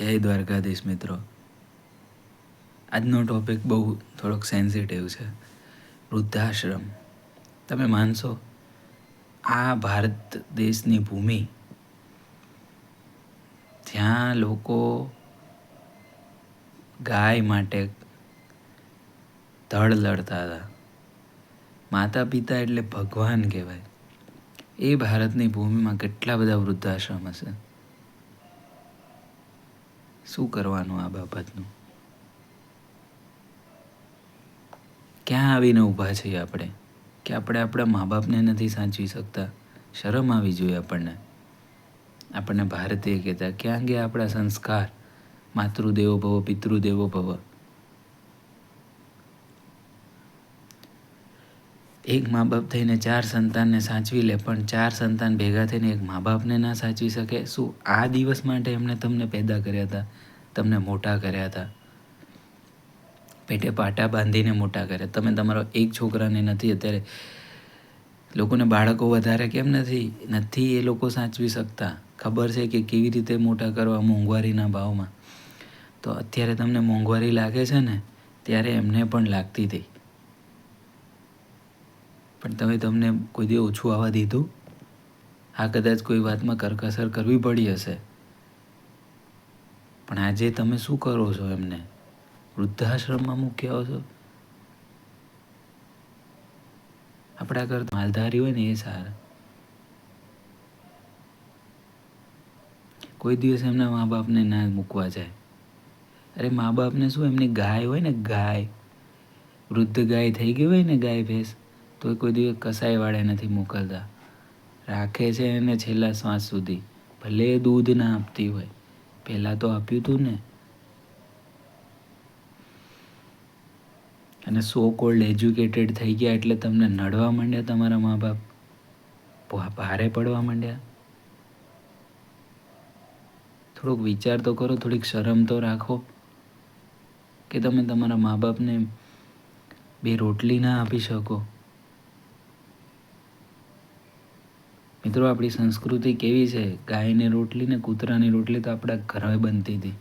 જય દ્વારકાધીશ મિત્રો. આજનો ટોપિક બહુ થોડોક સેન્સિટિવ છે. વૃદ્ધાશ્રમ. તમે માનશો? આ ભારત દેશની ભૂમિ, જ્યાં લોકો ગાય માટે ધડ લડતા હતા. માતા પિતા એટલે ભગવાન કહેવાય. એ ભારતની ભૂમિમાં કેટલા બધા વૃદ્ધાશ્રમ હશે? શું કરવાનું આ બાબતનું? ક્યાં આવીને ઊભા છીએ આપણે? કે આપણે આપણા મા બાપને નથી સાચવી શકતા? શરમ આવી જોઈએ આપણને. આપણને ભારતીય કહેતા, ક્યાં ગયા આપણા સંસ્કાર? માતૃદેવો ભવ, પિતૃદેવો ભવ. એક મા બાપ થઈને ચાર સંતાનને સાચવી લે, પણ ચાર સંતાન ભેગા થઈને એક મા બાપને ના સાચવી શકે? શું આ દિવસ માટે એમણે તમને પેદા કર્યા હતા? તમને મોટા કર્યા હતા? પેટે પાટા બાંધીને મોટા કર્યા. તમે તમારો એક છોકરાને નથી અત્યારે. લોકોને બાળકો વધારે કેમ નથી? નથી એ લોકો સાચવી શકતા. ખબર છે કે કેવી રીતે મોટા કરવા મોંઘવારીના ભાવમાં. તો અત્યારે તમને મોંઘવારી લાગે છે ને, ત્યારે એમને પણ લાગતી હતી. તમે તમને કોઈ દે ઓછું આવવા દીધું? આ કદાચ કોઈ વાતમાં કરકસર કરવી પડી હશે. પણ આજે તમે શું કરો છો એમને? વૃદ્ધાશ્રમમાં મૂક્યા છો? આપણા કરતા માલધારી હોય ને એ સારા. કોઈ દિવસ એમના મા બાપને ના મૂકવા જાય. અરે મા બાપને શું? એમની ગાય હોય ને ગાય. વૃદ્ધ ગાય થઈ ગઈ હોય ને ગાય ભેંસ. તો કોઈ દિવસ કસાઈવાળે નથી મોકલતા. રાખે છે એને છેલ્લા શ્વાસ સુધી. ભલે દૂધ ના આપતી હોય. પહેલાં તો આપ્યું હતું ને. અને સો કોલ્ડ એજ્યુકેટેડ થઈ ગયા એટલે તમને નડવા માંડ્યા તમારા મા બાપ ભારે પડવા માંડ્યા? થોડોક વિચાર તો કરો, થોડીક શરમ તો રાખો. કે તમે તમારા મા બાપને બે રોટલી ના આપી શકો. મિત્રો, આપણી સંસ્કૃતિ કેવી છે? ગાયની રોટલી ને કૂતરાની રોટલી તો આપણા ઘરે બનતી હતી.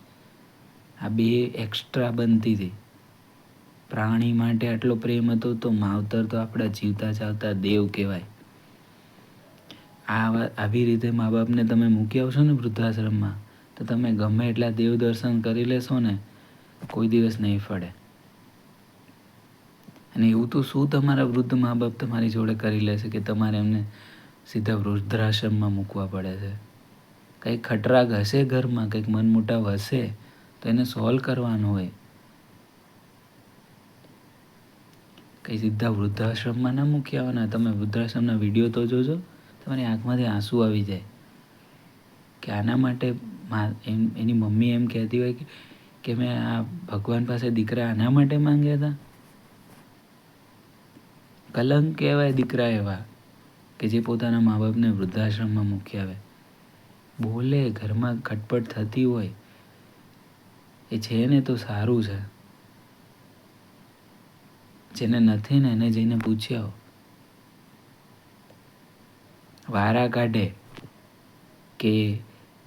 આ બે એક્સ્ટ્રા બનતી હતી. પ્રાણી માટે આટલો પ્રેમ હતો તો માવતર તો આપણા જીવતા ચાવતા દેવ કહેવાય. આ આવી રીતે મા બાપને તમે મૂકી આવશો ને વૃદ્ધાશ્રમમાં, તો તમે ગમે એટલા દેવ દર્શન કરી લેશો ને, કોઈ દિવસ નહીં ફળે. અને એવું તો શું તમારા વૃદ્ધ મા બાપ તમારી જોડે કરી લેશે કે તમારે એમને સીધા વૃદ્ધાશ્રમમાં મૂકવા પડે છે. કંઈક ખટરાગ હશે ઘરમાં, કંઈક મનમોટાવ હશે, તો એને સોલ્વ કરવાનો હોય. કંઈ સીધા વૃદ્ધાશ્રમમાં ના મૂકી આવવાના? તમે વૃદ્ધાશ્રમના વીડિયો તો જોજો, તમારી આંખમાંથી આંસુ આવી જાય. કે આના માટે એની મમ્મી એમ કહેતી હોય કે મેં આ ભગવાન પાસે દીકરા આના માટે માંગ્યા હતા? કલંક કહેવાય દીકરા એવા. કે જે પોતાના મા બાપને વૃદ્ધાશ્રમમાં મૂકી આવે. બોલે, ઘરમાં ખટપટ થતી હોય, એ છે ને તો સારું છે. જેને નથી ને એને જઈને પૂછ્યા વારા કાઢે કે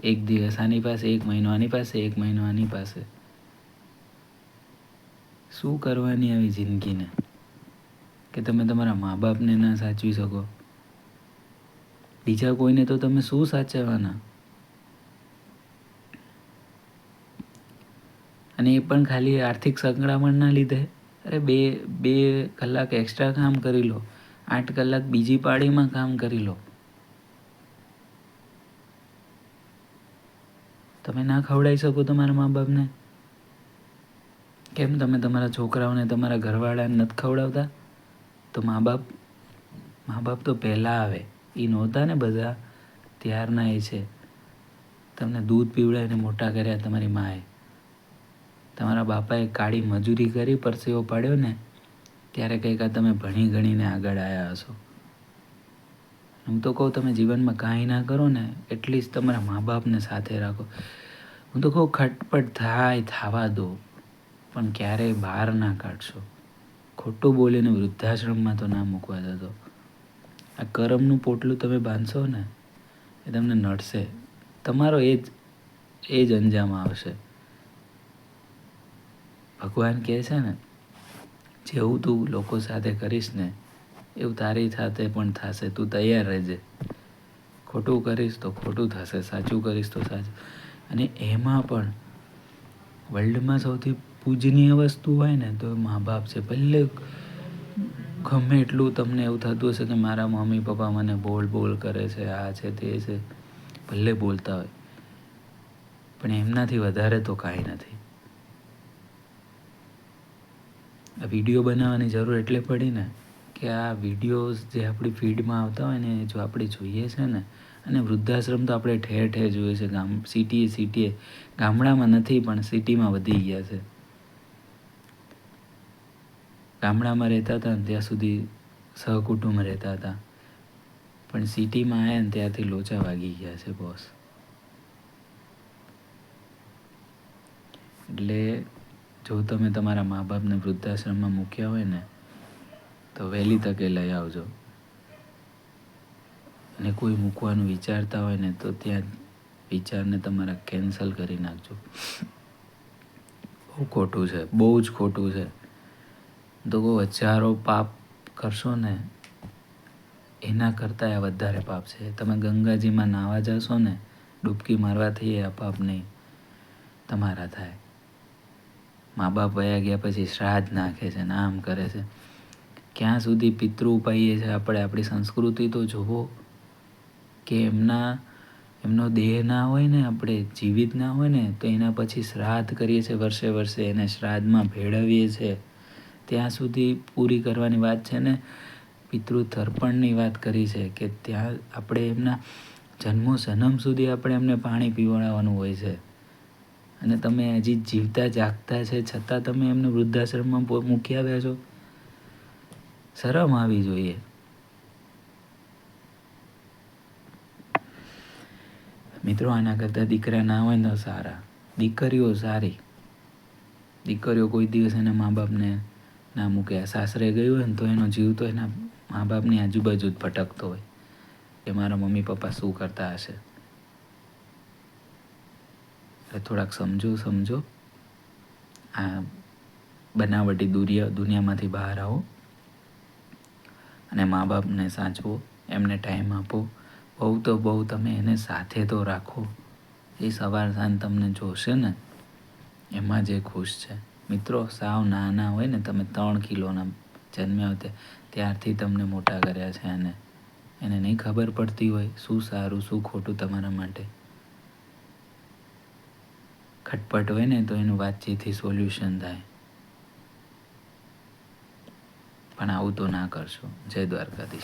એક દિવસ આની પાસે, એક મહિનો આની પાસે, એક મહિનો આની પાસે. શું કરવાની આવી જિંદગીને? કે તમે તમારા મા બાપને ના સાચવી શકો? બીજા કોઈને તો તમે શું સાચવવાના? અને એ પણ ખાલી આર્થિક સંકળામણના લીધે? અરે બે બે કલાક એક્સ્ટ્રા કામ કરી લો. આઠ કલાક બીજી પાળીમાં કામ કરી લો. તમે ના ખવડાવી શકો તમારા મા બાપને કેમ તમે તમારા છોકરાઓને તમારા ઘરવાળાને નથી ખવડાવતા? તો મા બાપ મા બાપ તો પહેલાં આવે. એ નહોતા ને બધા, ત્યારના એ છે. તમને દૂધ પીવડાવીને મોટા કર્યા તમારી માએ. તમારા બાપાએ કાળી મજૂરી કરી, પરસેવો પાડ્યો ને, ત્યારે કંઈક તમે ભણી ગણીને આગળ આવ્યા હશો. હું તો કહું, તમે જીવનમાં કાંઈ ના કરો ને, એટલીસ્ટ તમારા મા બાપને સાથે રાખો. હું તો કહું, ખટપટ થાય, થવા દો, પણ ક્યારેય બહાર ના કાઢશો. ખોટું બોલીને વૃદ્ધાશ્રમમાં તો ના મૂકવા જતો આ કરમનું પોટલું તમે બાંધશો ને, એ તમને નડશે. તમારો એ જ એ જ અંજામ આવશે. ભગવાન કહે છે ને, જેવું તું લોકો સાથે કરીશ ને, એવું તારી સાથે પણ થશે. તું તૈયાર રહેજે. ખોટું કરીશ તો ખોટું થશે, સાચું કરીશ તો સાચું. અને એમાં પણ વર્લ્ડમાં સૌથી પૂજનીય વસ્તુ હોય ને, તો મા બાપ છે. ભલે ગમે એટલું તમને એવું થતું હશે કે મારા મમ્મી પપ્પા મને બોલ બોલ કરે છે, આ છે, તે છે, ભલે બોલતા હોય. પણ એમનાથી વધારે તો કાંઈ નથી. આ વીડિયો બનાવવાની જરૂર એટલે પડી ને કે આ વિડીયોઝ જે આપણી ફીડમાં આવતા હોય ને જો આપણે જોઈએ છે ને, અને વૃદ્ધાશ્રમ તો આપણે ઠેર ઠેર જોઈએ છે, ગામ, સિટીએ સિટીએ. ગામડામાં નથી, પણ સિટીમાં વધી ગયા છે. ગામડામાં રહેતા હતા ને ત્યાં સુધી સહકુટુંબ રહેતા હતા. પણ સિટીમાં આવ્યા ને ત્યાંથી લોચા વાગી ગયા છે બોસ એટલે જો તમે તમારા મા બાપને વૃદ્ધાશ્રમમાં મૂક્યા હોય ને, તો વહેલી તકે લઈ આવજો. અને કોઈ મૂકવાનું વિચારતા હોય ને, તો ત્યાં વિચારને તમારા કેન્સલ કરી નાખજો. બહુ ખોટું છે, બહુ જ ખોટું છે. કહો હજારો પાપ કરશો ને, એના કરતાં આ વધારે પાપ છે. તમે ગંગાજીમાં નાહવા જશો ને, ડૂબકી મારવાથી આ પાપ નહીં, તમારા થાય. મા બાપ વયા ગયા પછી શ્રાદ્ધ નાખે છે ને, આમ કરે છે. ક્યાં સુધી પિતૃ ઉપાઈએ છે આપણે આપણી સંસ્કૃતિ તો જુઓ કે એમના, એમનો દેહ ના હોય ને, આપણે જીવિત ના હોય ને, તો એના પછી શ્રાદ્ધ કરીએ છીએ, વર્ષે વર્ષે એને શ્રાદ્ધમાં ભેળવીએ છીએ. ત્યાં સુધી પૂરી કરવાની વાત છે ને, પિતૃ તર્પણની વાત કરી છે કે ત્યાં આપણે એમના જન્મો જન્મ સુધી આપણે એમને પાણી પીવડાવવાનું હોય છે. અને તમે હજી જીવતા જાગતા છે, છતાં તમે એમને વૃદ્ધાશ્રમમાં મૂકી આવ્યા છો. શરમ આવી જોઈએ. મિત્રો, આના કરતાં દીકરા ના હોય તો સારા. દીકરીઓ સારી. દીકરીઓ કોઈ દિવસ એના મા બાપને ના મૂકે. સાસરે ગયું હોય ને તો એનો જીવ તો એના મા બાપની આજુબાજુ જ ભટકતો હોય. કે મારા મમ્મી પપ્પા શું કરતા હશે? એટલે થોડાક સમજો સમજો. આ બનાવટી દુરિયા, દુનિયામાંથી બહાર આવો અને મા બાપને સાચવો, એમને ટાઈમ આપો. બહુ તો બહુ તમે એને સાથે તો રાખો. એ સવાર સાંજ તમને જોશે ને, એમાં જે ખુશ છે. મિત્રો, સાવ નાના હોય ને, તમે ત્રણ કિલોના જન્મ્યા હોય તે- ત્યારથી તમને મોટા કર્યા છે એને. એને નહીં ખબર પડતી હોય શું સારું, શું ખોટું તમારા માટે. ખટપટ હોય ને, તો એનું વાતચીતથી સોલ્યુશન થાય. પણ આવું તો ના કરશો. જય દ્વારકાધીશ.